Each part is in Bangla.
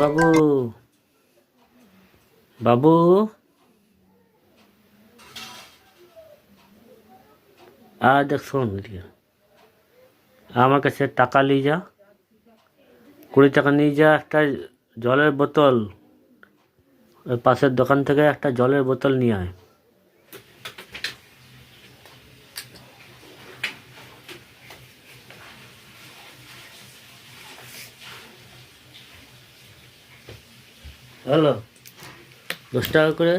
বাবু। বাবু। আর দেখ, শোন আমার কাছে টাকা নিয়ে যা। কুড়ি টাকা নিয়ে যা, একটা জলের বোতল। ওই পাশের দোকান থেকে একটা জলের বোতল নিয়ে আয়। হ্যালো, দশ টাকা করে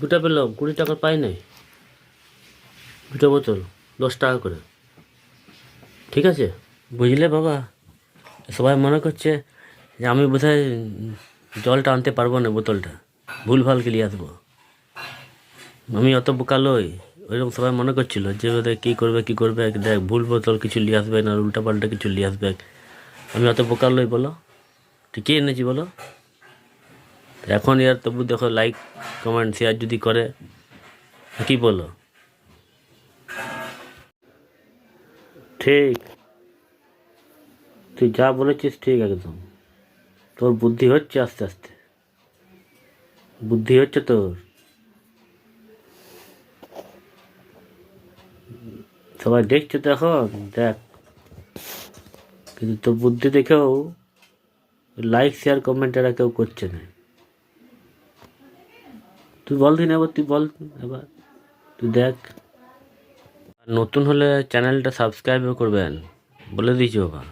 দুটা পেলাম, কুড়ি টাকা পাই নাই। দুটো বোতল, দশ টাকা করে। ঠিক আছে? বুঝলে বাবা? সবাই মনে করছে যে আমি বোধহয় জলটা আনতে পারব না বোতলটা। ভুলভাল নিয়ে আসব আমি অত বোকা লই ওইরকম সবাই মনে করছিল যে বোধহয় কী করবে কী করবে। দেখ, ভুল বোতল কিছু নিয়ে আসবে না উল্টা পাল্টা কিছু নিয়ে আসবে। আমি অত বোকা লই বলো। ঠিকই এনেছি বলো? এখন ইয়ার তবু দেখো লাইক কমেন্ট শেয়ার যদি করে, কি বলো? ঠিক। তুই যা বলেছিস ঠিক একদম। তোর বুদ্ধি হচ্ছে আস্তে আস্তে। বুদ্ধি হচ্ছে তোর। সবাই দেখছে তো এখন, দেখ। কিন্তু তোর বুদ্ধি দেখেও লাইক শেয়ার কমেন্ট এরা কেউ করছে না। তুই বল দিন এবার, তুই বল এবার, তুই দেখ। নতুন হলে চ্যানেলটা সাবস্ক্রাইবও করবেন, বলে দিয়েছি বাবা